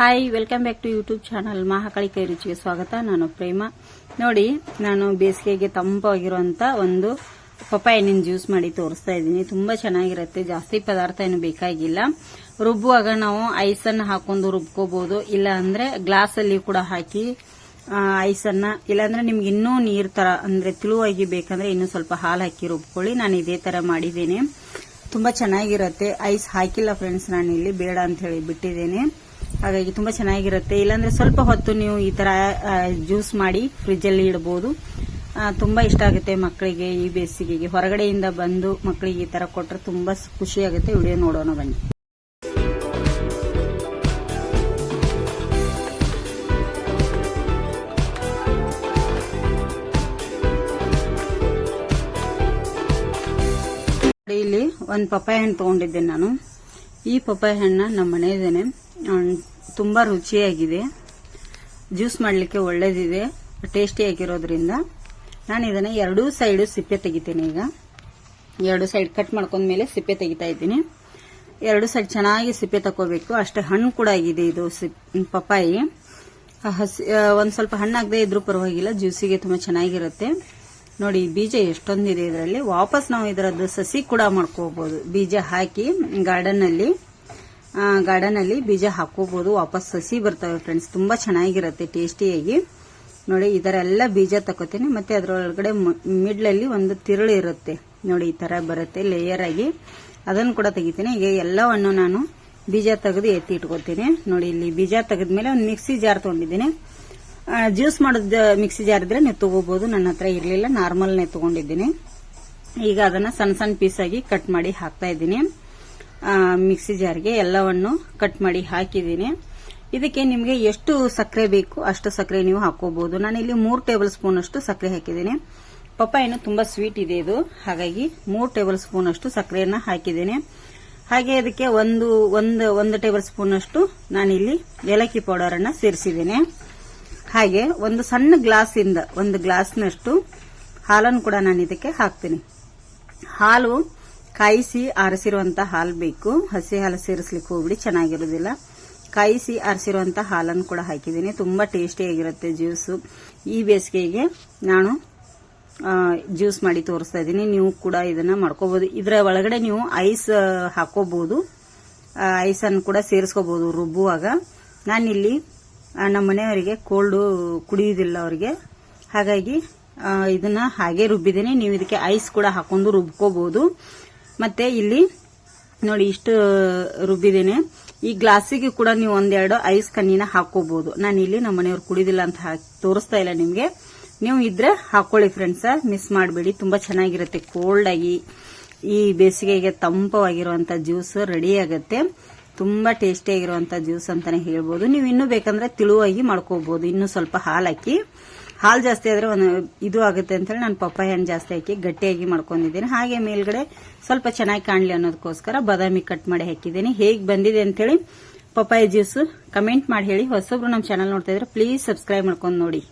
Hi welcome back to YouTube channel Mahakali ಕೈ ರುಚಿಗೆ ಸ್ವಾಗತ ನಾನು ಪ್ರೇಮ ನೋಡಿ ನಾನು ಬೇಸಿಗೆಗೆ ತಂಪಾಗಿರುವಂತ ಒಂದು ಪಪ್ಪಾಯ ಹಣ್ಣಿನ ಜ್ಯೂಸ್ ಮಾಡಿ ತೋರಿಸ್ತಾ ಇದ್ದೀನಿ. ತುಂಬಾ ಚೆನ್ನಾಗಿರುತ್ತೆ. ಜಾಸ್ತಿ ಪದಾರ್ಥ ಏನು ಬೇಕಾಗಿಲ್ಲ. ರುಬ್ಬುವಾಗ ನಾವು ಐಸನ್ನು ಹಾಕೊಂಡು ರುಬ್ಕೋಬಹುದು ಇಲ್ಲ ಅಂದ್ರೆ ಗ್ಲಾಸ್ ಅಲ್ಲಿ ಕೂಡ ಹಾಕಿ ಐಸನ್ನ ಇಲ್ಲಾಂದ್ರೆ ನಿಮ್ಗೆ ಇನ್ನೂ ನೀರ್ ತರ, ಅಂದ್ರೆ ತಿಳುವಾಗಿ ಬೇಕಂದ್ರೆ ಇನ್ನೂ ಸ್ವಲ್ಪ ಹಾಲು ಹಾಕಿ ರುಬ್ಕೊಳ್ಳಿ. ನಾನು ಇದೇ ತರ ಮಾಡಿದ್ದೇನೆ. ತುಂಬಾ ಚೆನ್ನಾಗಿರುತ್ತೆ. ಐಸ್ ಹಾಕಿಲ್ಲ ಫ್ರೆಂಡ್ಸ್ ನಾನು ಇಲ್ಲಿ ಬೇಡ ಅಂತ ಹೇಳಿ ಬಿಟ್ಟಿದ್ದೇನೆ. ಹಾಗಾಗಿ ತುಂಬಾ ಚೆನ್ನಾಗಿರುತ್ತೆ. ಇಲ್ಲಾಂದ್ರೆ ಸ್ವಲ್ಪ ಹೊತ್ತು ನೀವು ಈ ತರ ಜ್ಯೂಸ್ ಮಾಡಿ ಫ್ರಿಜ್ ಅಲ್ಲಿ ಇಡಬಹುದು ತುಂಬಾ ಇಷ್ಟ ಆಗುತ್ತೆ ಮಕ್ಕಳಿಗೆ ಈ ಬೇಸಿಗೆಗೆ. ಹೊರಗಡೆಯಿಂದ ಬಂದು ಮಕ್ಕಳಿಗೆ ಈ ತರ ಕೊಟ್ಟರೆ ತುಂಬಾ ಖುಷಿ ಆಗುತ್ತೆ. ವಿಡಿಯೋ ನೋಡೋಣ ಬನ್ನಿ. ಇಲ್ಲಿ ಒಂದು ಪಪ್ಪಾಯ ಹಣ್ಣು ತಗೊಂಡಿದ್ದೆ ನಾನು. ಈ ಪಪ್ಪಾಯ ಹಣ್ಣ ನಮ್ಮ ಮನೆಯದೇನೆ ತುಂಬಾ ರುಚಿಯಾಗಿದೆ. ಜ್ಯೂಸ್ ಮಾಡಲಿಕ್ಕೆ ಒಳ್ಳೇದಿದೆ. ಟೇಸ್ಟಿ ಆಗಿರೋದ್ರಿಂದ ನಾನು ಇದನ್ನ ಎರಡೂ ಸೈಡ್ ಸಿಪ್ಪೆ ತೆಗಿತೀನಿ ಈಗ. ಎರಡು ಸೈಡ್ ಕಟ್ ಮಾಡ್ಕೊಂಡ್ಮೇಲೆ ಸಿಪ್ಪೆ ತೆಗಿತಾ ಇದ್ದೀನಿ. ಎರಡು ಸೈಡ್ ಚೆನ್ನಾಗಿ ಸಿಪ್ಪೆ ತಕೋಬೇಕು ಅಷ್ಟೇ ಹಣ್ಣು ಕೂಡ ಆಗಿದೆ ಇದು ಪಪ್ಪಾಯಿ. ಹಸಿ ಒಂದು ಸ್ವಲ್ಪ ಹಣ್ಣಾಗದೆ ಇದ್ರೂ ಪರವಾಗಿಲ್ಲ, ಜ್ಯೂಸಿಗೆ ತುಂಬಾ ಚೆನ್ನಾಗಿರುತ್ತೆ. ನೋಡಿ, ಬೀಜ ಎಷ್ಟೊಂದಿದೆ ಇದರಲ್ಲಿ. ವಾಪಸ್ ನಾವು ಇದರದ್ದು ಸಸಿ ಕೂಡ ಮಾಡ್ಕೋಬಹುದು ಬೀಜ ಹಾಕಿ ಗಾರ್ಡನ್ ಅಲ್ಲಿ. ಗಾರ್ಡನ್ ಅಲ್ಲಿ ಬೀಜ ಹಾಕೋಬಹುದು ವಾಪಸ್ ಸಸಿ ಬರ್ತವೆ ಫ್ರೆಂಡ್ಸ್ ತುಂಬಾ ಚೆನ್ನಾಗಿರುತ್ತೆ ಟೇಸ್ಟಿಯಾಗಿ ನೋಡಿ ಇದರೆಲ್ಲ ಬೀಜ ತಕೋತೀನಿ. ಮತ್ತೆ ಅದರೊಳಗಡೆ ಮಿಡ್ಲಲ್ಲಿ ಒಂದು ತಿರುಳು ಇರುತ್ತೆ. ನೋಡಿ, ಈ ತರ ಬರುತ್ತೆ ಲೇಯರ್ ಆಗಿ. ಅದನ್ನು ಕೂಡ ತೆಗಿತೀನಿ. ಈಗ ಎಲ್ಲವನ್ನು ನಾನು ಬೀಜ ತೆಗೆದು ಎತ್ತಿ ಇಟ್ಕೋತೀನಿ. ನೋಡಿ, ಇಲ್ಲಿ ಬೀಜ ತೆಗೆದ್ಮೇಲೆ ಒಂದು ಮಿಕ್ಸಿ ಜಾರ್ ತಗೊಂಡಿದ್ದೀನಿ. ಜ್ಯೂಸ್ ಮಾಡೋದು ಮಿಕ್ಸಿ ಜಾರ್ ಇದ್ರೆ ನೀವು ತಗೋಬಹುದು ನನ್ನ ಹತ್ರ ಇರಲಿಲ್ಲ. ನಾರ್ಮಲ್ನೇ ತಗೊಂಡಿದ್ದೀನಿ. ಈಗ ಅದನ್ನ ಸಣ್ಣ ಸಣ್ಣ ಪೀಸ್ ಆಗಿ ಕಟ್ ಮಾಡಿ ಹಾಕ್ತಾ ಇದ್ದೀನಿ. ಮಿಕ್ಸಿ ಜಾರ್ಗೆ ಎಲ್ಲವನ್ನು ಕಟ್ ಮಾಡಿ ಹಾಕಿದ್ದೀನಿ. ಇದಕ್ಕೆ ನಿಮಗೆ ಎಷ್ಟು ಸಕ್ಕರೆ ಬೇಕು ಅಷ್ಟು ಸಕ್ಕರೆ ನೀವು ಹಾಕೋಬಹುದು. ನಾನು ಇಲ್ಲಿ ಮೂರು ಟೇಬಲ್ ಸ್ಪೂನ್ ಅಷ್ಟು ಸಕ್ಕರೆ ಹಾಕಿದ್ದೀನಿ. ಪಪ್ಪಾಯಿನ ತುಂಬಾ ಸ್ವೀಟ್ ಇದೆ ಇದು. ಹಾಗಾಗಿ ಮೂರು ಟೇಬಲ್ ಸ್ಪೂನ್ ಅಷ್ಟು ಸಕ್ಕರೆಯನ್ನ ಹಾಕಿದ್ದೀನಿ. ಹಾಗೆ ಅದಕ್ಕೆ ಒಂದು ಒಂದು ಒಂದು ಟೇಬಲ್ ಸ್ಪೂನ್ ಅಷ್ಟು ನಾನಿಲ್ಲಿ ಏಲಕ್ಕಿ ಪೌಡರ್ ಅನ್ನ ಸೇರಿಸಿದ್ದೀನಿ. ಹಾಗೆ ಒಂದು ಸಣ್ಣ ಗ್ಲಾಸ್ ಇಂದ ಒಂದು ಗ್ಲಾಸ್ನಷ್ಟು ಹಾಲನ್ನು ಕೂಡ ನಾನು ಇದಕ್ಕೆ ಹಾಕ್ತೀನಿ. ಹಾಲು ಕಾಯಿಸಿ ಆರಿಸಿರುವಂಥ ಹಾಲು ಬೇಕು. ಹಸಿ ಹಾಲು ಸೇರಿಸ್ಲಿಕ್ಕೆ ಹೋಗ್ಬಿಡಿ, ಚೆನ್ನಾಗಿರೋದಿಲ್ಲ. ಕಾಯಿಸಿ ಆರಿಸಿರುವಂಥ ಹಾಲನ್ನು ಕೂಡ ಹಾಕಿದ್ದೀನಿ. ತುಂಬ ಟೇಸ್ಟಿಯಾಗಿರುತ್ತೆ ಜ್ಯೂಸು. ಈ ಬೇಸಿಗೆಗೆ ನಾನು ಜ್ಯೂಸ್ ಮಾಡಿ ತೋರಿಸ್ತಾ ಇದ್ದೀನಿ. ನೀವು ಕೂಡ ಇದನ್ನು ಮಾಡ್ಕೋಬೋದು. ಇದರ ಒಳಗಡೆ ನೀವು ಐಸ್ ಹಾಕೋಬೋದು. ಐಸನ್ನು ಕೂಡ ಸೇರಿಸ್ಕೋಬೋದು ರುಬ್ಬುವಾಗ. ನಾನಿಲ್ಲಿ ನಮ್ಮ ಮನೆಯವರಿಗೆ ಕೋಲ್ಡು ಕುಡಿಯುವುದಿಲ್ಲ ಅವರಿಗೆ. ಹಾಗಾಗಿ ಇದನ್ನ ಹಾಗೆ ರುಬ್ಬಿದ್ದೀನಿ. ನೀವು ಇದಕ್ಕೆ ಐಸ್ ಕೂಡ ಹಾಕೊಂಡು ರುಬ್ಕೋಬಹುದು ಮತ್ತೆ ಇಲ್ಲಿ ನೋಡಿ ಇಷ್ಟು ರುಬ್ಬಿದ್ದೇನೆ. ಈ ಗ್ಲಾಸಿಗೆ ಕೂಡ ನೀವು ಒಂದೆರಡು ಐಸ್ ಕಣ್ಣಿನ ಹಾಕೋಬಹುದು ನಾನು ಇಲ್ಲಿ ನಮ್ಮ ಮನೆಯವ್ರು ಕುಡಿದಿಲ್ಲ ಅಂತ ತೋರಿಸ್ತಾ ಇಲ್ಲ ನಿಮ್ಗೆ. ನೀವು ಇದ್ರೆ ಹಾಕೊಳ್ಳಿ ಫ್ರೆಂಡ್ಸ್ ಮಿಸ್ ಮಾಡಬೇಡಿ. ತುಂಬಾ ಚೆನ್ನಾಗಿರುತ್ತೆ. ಕೋಲ್ಡ್ ಆಗಿ ಈ ಬೇಸಿಗೆಗೆ ತಂಪವಾಗಿರುವಂತ ಜ್ಯೂಸ್ ರೆಡಿ ಆಗುತ್ತೆ. ತುಂಬಾ ಟೇಸ್ಟಿ ಆಗಿರುವಂತ ಜ್ಯೂಸ್ ಅಂತಾನೆ ಹೇಳ್ಬೋದು. ನೀವು ಇನ್ನೂ ಬೇಕಂದ್ರೆ ತಿಳುವಾಗಿ ಮಾಡ್ಕೋಬಹುದು ಇನ್ನು ಸ್ವಲ್ಪ ಹಾಲು ಹಾಕಿ. ಹಾಲು ಜಾಸ್ತಿ ಆದರೆ ಒಂದು ಇದು ಆಗುತ್ತೆ ಅಂತೇಳಿ ನಾನು ಪಪ್ಪಾಯ ಹಣ್ಣು ಜಾಸ್ತಿ ಹಾಕಿ ಗಟ್ಟಿಯಾಗಿ ಮಾಡ್ಕೊಂಡಿದ್ದೀನಿ. ಹಾಗೆ ಮೇಲ್ಗಡೆ ಸ್ವಲ್ಪ ಚೆನ್ನಾಗಿ ಕಾಣಲಿ ಅನ್ನೋದಕ್ಕೋಸ್ಕರ ಬಾದಾಮಿ ಕಟ್ ಮಾಡಿ ಹಾಕಿದ್ದೀನಿ. ಹೇಗೆ ಬಂದಿದೆ ಅಂತೇಳಿ ಪಪ್ಪಾಯ ಜ್ಯೂಸು ಕಮೆಂಟ್ ಮಾಡಿ ಹೇಳಿ. ಹೊಸಬ್ರು ನಮ್ಮ ಚಾನಲ್ ನೋಡ್ತಾ ಇದ್ರೆ ಪ್ಲೀಸ್ ಸಬ್ಸ್ಕ್ರೈಬ್ ಮಾಡ್ಕೊಂಡು ನೋಡಿ.